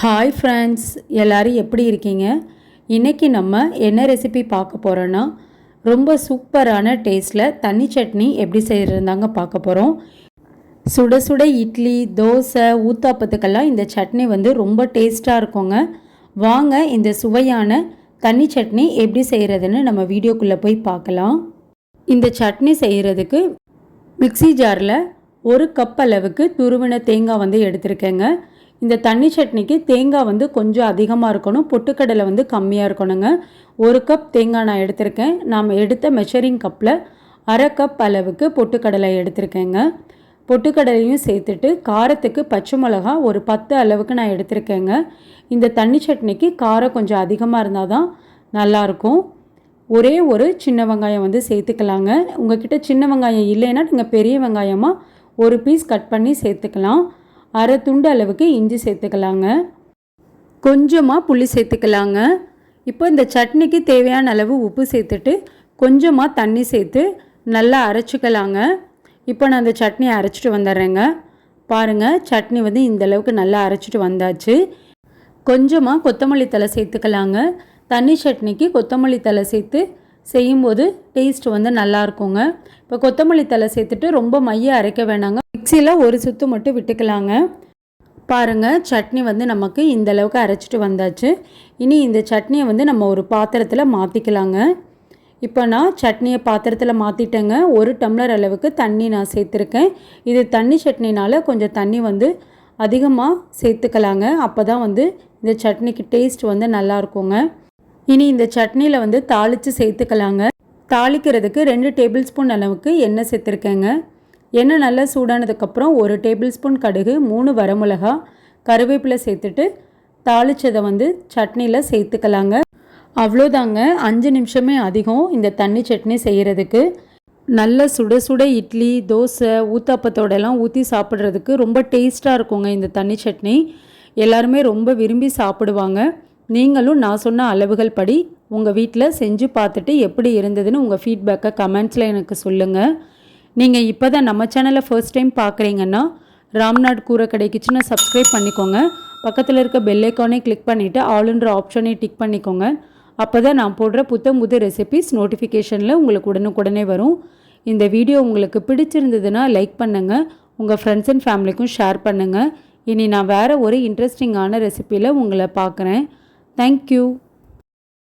Hi friends எல்லோரும் எப்படி இருக்கீங்க? இன்றைக்கி நம்ம என்ன ரெசிபி பார்க்க போகிறோன்னா ரொம்ப சூப்பரான டேஸ்ட்டில் தண்ணி சட்னி எப்படி செய்கிறதாங்க பார்க்க போகிறோம் சுட சுட இட்லி தோசை ஊத்தாப்பத்துக்கெல்லாம் இந்த சட்னி வந்து ரொம்ப டேஸ்ட்டாக இருக்குங்க. வாங்க இந்த சுவையான தண்ணி சட்னி எப்படி செய்கிறதுன்னு நம்ம வீடியோக்குள்ளே போய் பார்க்கலாம். இந்த சட்னி செய்கிறதுக்கு மிக்சி ஜாரில் ஒரு கப் அளவுக்கு துருவின தேங்காய் வந்து எடுத்திருக்கேங்க. இந்த தண்ணி சட்னிக்கு தேங்காய் வந்து கொஞ்சம் அதிகமாக இருக்கணும். பொட்டுக்கடலை வந்து கம்மியாக இருக்கணுங்க. ஒரு கப் தேங்காய் நான் எடுத்திருக்கேன். நாம் எடுத்த மெஷரிங் கப்பில் அரை கப் அளவுக்கு பொட்டுக்கடலை எடுத்திருக்கேங்க. பொட்டுக்கடலையும் சேர்த்துட்டு காரத்துக்கு பச்சை மிளகா ஒரு பத்து அளவுக்கு நான் எடுத்திருக்கேங்க. இந்த தண்ணி சட்னிக்கு காரம் கொஞ்சம் அதிகமாக இருந்தால் தான் நல்லாயிருக்கும் ஒரே ஒரு சின்ன வெங்காயம் வந்து சேர்த்துக்கலாங்க. உங்ககிட்ட சின்ன வெங்காயம் இல்லைன்னா நீங்கள் பெரிய வெங்காயமாக ஒரு பீஸ் கட் பண்ணி சேர்த்துக்கலாம். அரை துண்டு அளவுக்கு இஞ்சி சேர்த்துக்கலாங்க. கொஞ்சமாக புளி சேர்த்துக்கலாங்க. இப்போ இந்த சட்னிக்கு தேவையான அளவு உப்பு சேர்த்துட்டு கொஞ்சமாக தண்ணி சேர்த்து நல்லா அரைச்சிக்கலாங்க. இப்போ நான் அந்த சட்னியை அரைச்சிட்டு வந்துடுறேங்க. பாருங்கள் சட்னி வந்து இந்த அளவுக்கு நல்லா அரைச்சிட்டு வந்தாச்சு. கொஞ்சமாக கொத்தமல்லி தலை சேர்த்துக்கலாங்க. தண்ணி சட்னிக்கு கொத்தமல்லி தலை சேர்த்து செய்யும்போது டேஸ்ட் வந்து நல்லா இருக்குங்க இப்போ கொத்தமல்லி தலை சேர்த்துட்டு ரொம்ப மைய அரைக்க வேணாங்க. மிக்சியில் ஒரு சுத்து மட்டும் விட்டுக்கலாங்க. பாருங்கள் சட்னி வந்து நமக்கு இந்த அளவுக்கு அரைச்சிட்டு வந்தாச்சு. இனி இந்த சட்னியை வந்து நம்ம ஒரு பாத்திரத்தில் மாற்றிக்கலாங்க இப்போ நான் சட்னியை பாத்திரத்தில் மாற்றிட்டேங்க ஒரு டம்ளர் அளவுக்கு தண்ணி நான் சேர்த்துருக்கேன். இது தண்ணி சட்னினால் கொஞ்சம் தண்ணி வந்து அதிகமாக சேர்த்துக்கலாங்க. அப்போ தான் வந்து இந்த சட்னிக்கு டேஸ்ட் வந்து நல்லா இருக்குங்க இனி இந்த சட்னியில் வந்து தாளித்து சேர்த்துக்கலாங்க. தாளிக்கிறதுக்கு ரெண்டு டேபிள் ஸ்பூன் அளவுக்கு எண்ணெய் சேர்த்துருக்கேங்க. எண்ணெய் நல்லா சூடானதுக்கப்புறம் ஒரு டேபிள் ஸ்பூன் கடுகு மூணு வரமிளகா கருவேப்பிலை சேர்த்துட்டு தாளித்ததை வந்து சட்னியில் சேர்த்துக்கலாங்க. அவ்வளோதாங்க. அஞ்சு நிமிஷமே அதிகம் இந்த தண்ணி சட்னி செய்கிறதுக்கு நல்ல சுட சுட இட்லி தோசை ஊத்தாப்பத்தோடலாம் ஊற்றி சாப்பிட்றதுக்கு ரொம்ப டேஸ்ட்டாக இருக்குங்க இந்த தண்ணி சட்னி. எல்லாருமே ரொம்ப விரும்பி சாப்பிடுவாங்க. நீங்களும் நான் சொன்ன அளவுகள் படி உங்கள் வீட்டில் செஞ்சு பார்த்துட்டு எப்படி இருந்ததுன்னு உங்கள் ஃபீட்பேக்கை கமெண்ட்ஸில் எனக்கு சொல்லுங்கள் நீங்கள் இப்போ தான் நம்ம சேனலை ஃபர்ஸ்ட் டைம் பார்க்குறீங்கன்னா ராம்நாட் கூரை கடை கிச்சனை சப்ஸ்கிரைப் பண்ணிக்கோங்க. பக்கத்தில் இருக்க பெல்லைக்கானே கிளிக் பண்ணிவிட்டு ஆளுன்ற ஆப்ஷனை டிக் பண்ணிக்கோங்க. அப்போ தான் நான் போடுற புத்தம் புது ரெசிபிஸ் நோட்டிஃபிகேஷனில் உங்களுக்கு உடனுக்குடனே வரும். இந்த வீடியோ உங்களுக்கு பிடிச்சிருந்ததுன்னா லைக் பண்ணுங்கள் உங்கள் ஃப்ரெண்ட்ஸ் அண்ட் ஃபேமிலிக்கும் ஷேர் பண்ணுங்கள் இனி நான் வேறு ஒரு இன்ட்ரெஸ்டிங்கான ரெசிப்பியில் உங்களை பார்க்குறேன். Thank you